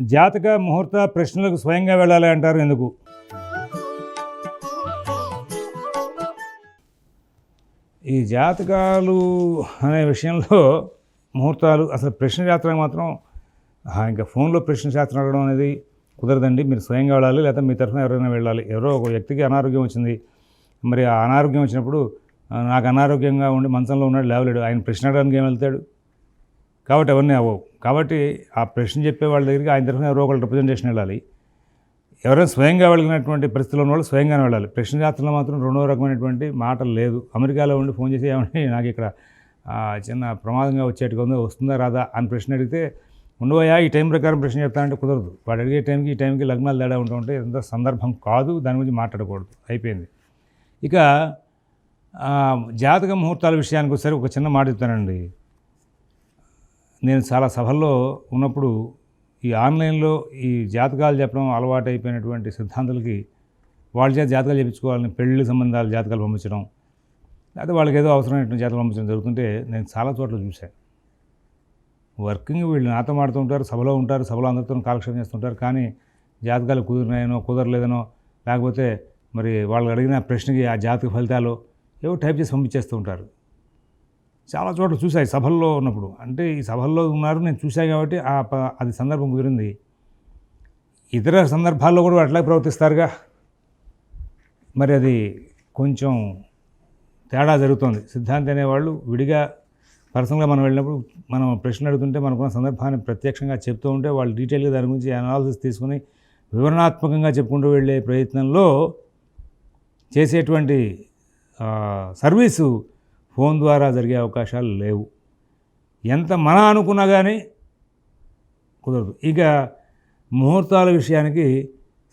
జాతక ముహూర్త ప్రశ్నలకు స్వయంగా వెళ్ళాలి అంటారు ఎందుకు? ఈ జాతకాలు అనే విషయంలో ముహూర్తాలు అసలు ప్రశ్న శాస్త్రం మాత్రం ఇంకా ఫోన్లో ప్రశ్న శాస్త్రం అడగడం అనేది కుదరదండి. మీరు స్వయంగా వెళ్ళాలి లేదా మీ తరఫున ఎవరైనా వెళ్ళాలి. ఎవరో ఒక వ్యక్తికి అనారోగ్యం వచ్చింది. మరి ఆ అనారోగ్యం వచ్చినప్పుడు నాకు అనారోగ్యంగా ఉండి మంచంలో ఉన్నాడు లేవలేడు. ఆయన ప్రశ్న అడగడానికి ఏం వెళ్తాడు? కాబట్టి అవన్నీ అవ్వవు. కాబట్టి ఆ ప్రశ్న చెప్పే వాళ్ళ దగ్గరికి ఆయన తరఫున ఎవరో ఒకళ్ళు రిప్రజెంటేషన్ వెళ్ళాలి. ఎవరైనా స్వయంగా వెళ్ళినటువంటి పరిస్థితుల్లో ఉన్న వాళ్ళు స్వయంగానే వెళ్ళాలి. ప్రశ్న జాతరలో మాత్రం రెండో రకమైనటువంటి మాటలు లేదు. అమెరికాలో ఉండి ఫోన్ చేసి ఏమంటే నాకు ఇక్కడ చిన్న ప్రమాదంగా వచ్చేట్టుగా ఉందో వస్తుందా రాదా అని ప్రశ్న అడిగితే ఉండవయా ఈ టైం ప్రకారం ప్రశ్న చెప్తానంటే కుదరదు. వాడు అడిగే టైంకి ఈ టైంకి లగ్నాలు తేడా ఉంటూ ఉంటే ఎంత సందర్భం కాదు. దాని గురించి మాట్లాడకూడదు. అయిపోయింది. ఇక జాతక ముహూర్తాల విషయానికి ఒకసారి ఒక చిన్న మాట చెప్తానండి. నేను చాలా సభల్లో ఉన్నప్పుడు ఈ ఆన్లైన్లో ఈ జాతకాలు చెప్పడం అలవాటు అయిపోయినటువంటి సిద్ధాంతులకి వాళ్ళ చేత జాతకాలు చెప్పించుకోవాలని పెళ్ళి సంబంధాలు జాతకాలు పంపించడం లేకపోతే వాళ్ళకి ఏదో అవసరమైనటువంటి జాతకాలు పంపించడం జరుగుతుంటే నేను చాలా చోట్ల చూశాను. వర్కింగ్ వీళ్ళు నాతో మాడుతుంటారు సభలో ఉంటారు సభలో అందరితో కాలక్షేపం చేస్తుంటారు కానీ జాతకాలు కుదిరినాయనో కుదరలేదనో లేకపోతే మరి వాళ్ళు అడిగిన ప్రశ్నకి ఆ జాతక ఫలితాలు ఏవో టైప్ చేసి పంపించేస్తూ ఉంటారు. చాలా చోట్ల చూశాయి సభల్లో ఉన్నప్పుడు. అంటే ఈ సభల్లో ఉన్నారు నేను చూశాను కాబట్టి ఆ ప- అది సందర్భం కుదిరింది. ఇతర సందర్భాల్లో కూడా అట్లాగే ప్రవర్తిస్తారుగా? మరి అది కొంచెం తేడా జరుగుతుంది. సిద్ధాంతి అనేవాళ్ళు విడిగా పర్సనల్గా మనం వెళ్ళినప్పుడు మనం ప్రశ్న అడుగుతుంటే మనకున్న సందర్భాన్ని ప్రత్యక్షంగా చెప్తూ ఉంటే వాళ్ళు డీటెయిల్గా దాని గురించి అనాలిసిస్ తీసుకుని వివరణాత్మకంగా చెప్పుకుంటూ వెళ్ళే ప్రయత్నంలో చేసేటువంటి సర్వీసు ఫోన్ ద్వారా జరిగే అవకాశాలు లేవు. ఎంత మన అనుకున్నా కానీ కుదరదు. ఇక ముహూర్తాల విషయానికి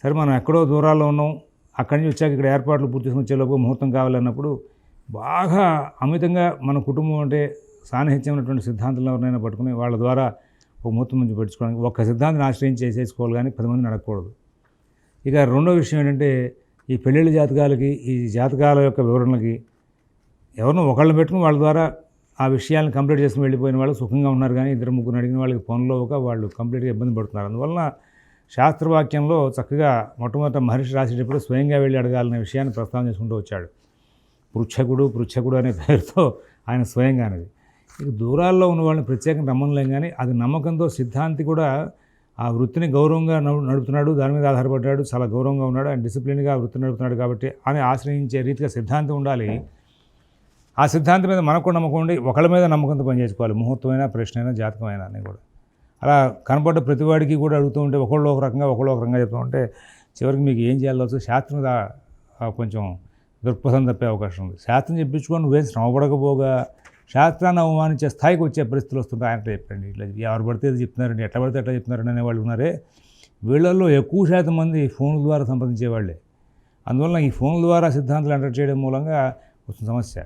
సరే మనం ఎక్కడో దూరాల్లో ఉన్నాం. అక్కడి నుంచి వచ్చాక ఇక్కడ ఏర్పాట్లు పూర్తి చేసుకుని వచ్చేలోపు ముహూర్తం కావాలన్నప్పుడు బాగా అమితంగా మన కుటుంబం అంటే సాన్నిహిత్యమైనటువంటి ఉన్నటువంటి ఎవరినైనా పట్టుకుని వాళ్ళ ద్వారా ఒక ముహూర్తం నుంచి పట్టించుకోవడానికి ఒక్క సిద్ధాంతాన్ని ఆశ్రయించి చేసేసుకోవాలి కానీ పది మంది నడకూడదు. ఇక రెండో విషయం ఏంటంటే ఈ పెళ్ళిళ్ళ జాతకాలకి ఈ జాతకాల యొక్క వివరణలకి ఎవరినో ఒకళ్ళని పెట్టుకుని వాళ్ళ ద్వారా ఆ విషయాలను కంప్లీట్ చేసుకుని వెళ్ళిపోయిన వాళ్ళు సుఖంగా ఉన్నారు కానీ ఇద్దరు ముగ్గురు అడిగిన వాళ్ళకి పనులు ఒక వాళ్ళు కంప్లీట్గా ఇబ్బంది పడుతున్నారు. అందువలన శాస్త్రవాక్యంలో చక్కగా మొట్టమొదట మహర్షి రాసేటప్పుడు స్వయంగా వెళ్ళి అడగాలనే విషయాన్ని ప్రస్తావన చేసుకుంటూ వచ్చాడు. పృచ్ఛకుడు పృచ్ఛకుడు అనే పేరుతో ఆయన స్వయంగా అనేది ఇక దూరాల్లో ఉన్న వాళ్ళని ప్రత్యేకంగా నమ్మలేం కానీ అది నమ్మకంతో సిద్ధాంతి కూడా ఆ వృత్తిని గౌరవంగా నడుపుతున్నాడు దాని మీద ఆధారపడ్డాడు చాలా గౌరవంగా ఉన్నాడు అండ్ డిసిప్లిన్గా ఆ వృత్తిని నడుపుతున్నాడు కాబట్టి అని ఆశ్రయించే రీతిగా సిద్ధాంతం ఉండాలి. ఆ సిద్ధాంతం మీద మనకు నమ్మకం ఉండి ఒకళ్ళ మీద నమ్మకంతో పనిచేసుకోవాలి. ముహూర్తమైనా ప్రశ్న అయినా జాతకమైనా అని కూడా. అలా కనపడ్డ ప్రతివాడికి కూడా అడుగుతూ ఉంటే ఒకళ్ళు ఒక రకంగా ఒకళ్ళు ఒక రకంగా చెప్తూ ఉంటే చివరికి మీకు ఏం చేయాలో శాస్త్రం మీద కొంచెం దృక్పథం తప్పే అవకాశం ఉంది. శాస్త్రం చెప్పించుకొని నువ్వేం శ్రమపడకపోగా శాస్త్రాన్ని అవమానించే స్థాయికి వచ్చే పరిస్థితులు వస్తుంటే ఆయన చెప్పండి. ఇట్లా ఎవరు పడితే చెప్తున్నారండి. ఎట్లా పడితే ఎట్లా చెప్తున్నారని అనేవాళ్ళు ఉన్నారే. వీళ్ళల్లో ఎక్కువ శాతం మంది ఫోన్ల ద్వారా సంప్రదించే వాళ్ళే అందువల్ల ఈ ఫోన్ల ద్వారా సిద్ధాంతాలు ఎంటర్ చేయడం మూలంగా వస్తున్న సమస్య.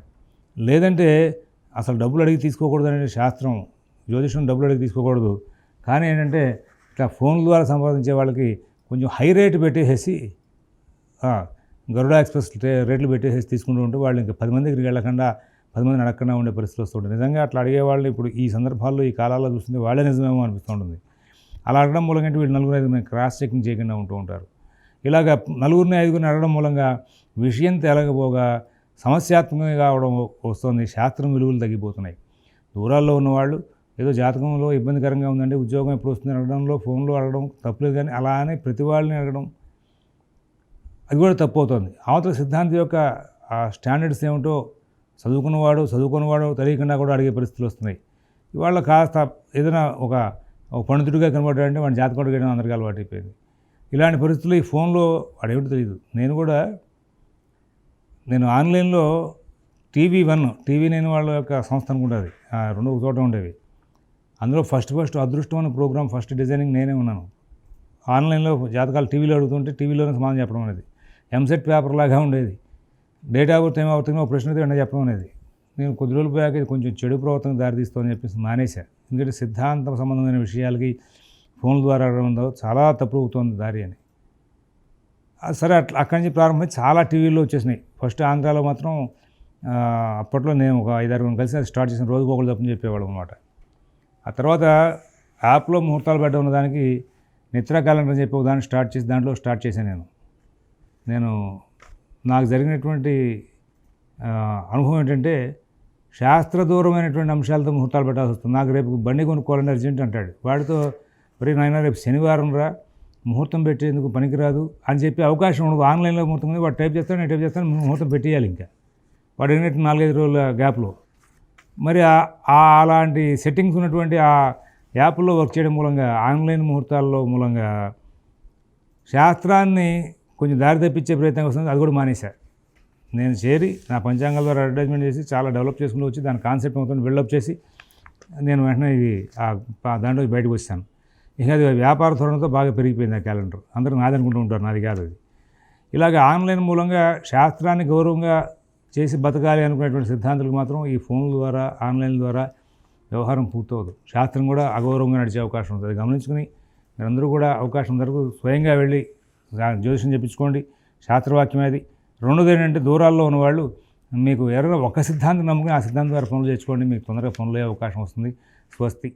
లేదంటే అసలు డబ్బులు అడిగి తీసుకోకూడదు అనే శాస్త్రం జ్యోతిషం డబ్బులు అడిగి తీసుకోకూడదు. కానీ ఏంటంటే ఇట్లా ఫోన్ల ద్వారా సంపాదించే వాళ్ళకి కొంచెం హై రేటు పెట్టేసేసి గరుడా గరుడ ఎక్స్ప్రెస్ రేట్లు పెట్టేసేసి తీసుకుంటూ ఉంటే వాళ్ళు ఇంకా పది మంది దగ్గరికి వెళ్ళకుండా పది మంది అడగకుండా ఉండే పరిస్థితులు వస్తుంటుంది నిజంగా అట్లా అడిగేవాళ్ళు ఇప్పుడు ఈ సందర్భాల్లో ఈ కాలాల్లో చూస్తుంటే వాళ్ళే నిజమేమో అనిపిస్తుంటుంది అలా అడగడం మూలంగా వీళ్ళు నలుగురు ఐదు క్రాస్ చెకింగ్ చేయకుండా ఉంటూ ఉంటారు. ఇలాగ నలుగురిని ఐదుగురిని అడగడం మూలంగా విషయం తేలకపోగా సమస్యాత్మకంగా కావడం వస్తుంది శాస్త్రం విలువలు తగ్గిపోతున్నాయి. దూరాల్లో ఉన్నవాళ్ళు ఏదో జాతకంలో ఇబ్బందికరంగా ఉందంటే ఉద్యోగం ఎప్పుడు వస్తుంది అడగడంలో ఫోన్లో అడగడం తప్పులేదు కానీ అలా అని ప్రతి వాళ్ళని అడగడం అది కూడా తప్పు అవుతుంది. అవతల సిద్ధాంతి యొక్క ఆ స్టాండర్డ్స్ ఏమిటో చదువుకున్నవాడు చదువుకున్నవాడు తెలియకుండా కూడా అడిగే పరిస్థితులు వస్తున్నాయి. ఇవాళ కాస్త ఏదైనా ఒక పండితుడిగా కనబడ్డాడంటే వాడి జాతకుడు వేయడం అందరికీ అలవాటు అయిపోయింది ఇలాంటి పరిస్థితులు ఈ ఫోన్లో వాడేమిటి తెలియదు నేను కూడా నేను ఆన్లైన్లో టీవీ వన్ టీవీ నేను వాళ్ళ యొక్క సంస్థ అనుకుంటుంది రెండు ఒక చోట ఉండేవి. అందులో ఫస్ట్ ఫస్ట్ అదృష్టం అనే ప్రోగ్రామ్ ఫస్ట్ డిజైనింగ్ నేనే ఉన్నాను. ఆన్లైన్లో జాతకాలు టీవీలో అడుగుతుంటే టీవీలోనే సమాధానం చెప్పడం అనేది. ఎంసెట్ పేపర్ లాగా ఉండేది. డేట్ ఆఫ్ బర్త్ ఏమవుతుందో ఒక ప్రశ్న వెంటనే చెప్పడం అనేది. నేను కొద్ది రోజులు పోయాక ఇది కొంచెం చెడు ప్రవర్తనకు దారితీస్తామని చెప్పేసి మానేశా. ఎందుకంటే సిద్ధాంతం సంబంధమైన విషయాలకి ఫోన్ ద్వారా అడగడం చాలా తప్పు అవుతుంది దారి అని. సరే అట్లా అక్కడి నుంచి ప్రారంభమై చాలా టీవీల్లో వచ్చేసినాయి. ఫస్ట్ ఆంధ్రాలో మాత్రం అప్పట్లో నేను ఒక ఐదారు కలిసి అది స్టార్ట్ చేసిన రోజుకు ఒకళ్ళు తప్పని చెప్పేవాళ్ళం అనమాట ఆ తర్వాత యాప్లో ముహూర్తాలు పెట్ట ఉన్న దానికి నిత్ర క్యాలెండర్ అని చెప్పి ఒక దాన్ని స్టార్ట్ చేసి దాంట్లో స్టార్ట్ చేశాను నేను. నేను నాకు జరిగినటువంటి అనుభవం ఏంటంటే శాస్త్ర దూరమైనటువంటి అంశాలతో ముహూర్తాలు పెట్టాల్సి వస్తుంది. నాకు రేపు బండి కొనుక్కోవాలని అర్జెంట్ అంటాడు. వాడితో మరి నాయన రేపు శనివారం రా ముహూర్తం పెట్టేందుకు పనికిరాదు అని చెప్పి అవకాశం ఉండదు. ఆన్లైన్లో ముహూర్తం ఉంది. వాడు టైప్ చేస్తాను నేను టైప్ చేస్తాను ముహూర్తం పెట్టేయాలి ఇంకా. వాడు ఏంటంటే నాలుగైదు రోజుల గ్యాప్లో. మరి అలాంటి సెట్టింగ్స్ ఉన్నటువంటి ఆ యాప్లో వర్క్ చేయడం మూలంగా ఆన్లైన్ ముహూర్తాల్లో మూలంగా శాస్త్రాన్ని కొంచెం దారి తప్పించే ప్రయత్నం వస్తుంది. అది కూడా మానేశా. నేను చేరి నా పంచాంగాల ద్వారా అడ్వర్టైజ్మెంట్ చేసి చాలా డెవలప్ చేసుకుంటూ వచ్చి దాని కాన్సెప్ట్ మొత్తం బిల్డప్ చేసి నేను వెంటనే ఇది దాంట్లో బయటకు వచ్చాను. ఇక అది వ్యాపార ధోరణితో బాగా పెరిగిపోయింది ఆ క్యాలెండర్. అందరూ నాది అనుకుంటూ ఉంటారు నాది కాదు అది. ఇలాగ ఆన్లైన్ మూలంగా శాస్త్రాన్ని గౌరవంగా చేసి బతకాలి అనుకునేటువంటి సిద్ధాంతులకు మాత్రం ఈ ఫోన్ల ద్వారా ఆన్లైన్ ద్వారా వ్యవహారం పూర్తవదు. శాస్త్రం కూడా అగౌరవంగా నడిచే అవకాశం ఉంటుంది. అది గమనించుకుని మీరందరూ కూడా అవకాశం వరకు స్వయంగా వెళ్ళి జ్యోతిషం జ్యోతిషం చెప్పించుకోండి. శాస్త్రవాక్యం అది. రెండోది ఏంటంటే దూరాల్లో ఉన్నవాళ్ళు మీకు ఎవరైనా ఒక సిద్ధాంతం నమ్ముకుని ఆ సిద్ధాంతం ద్వారా పనులు చేసుకోండి మీకు తొందరగా పనులు అయ్యే అవకాశం వస్తుంది. స్వస్తి.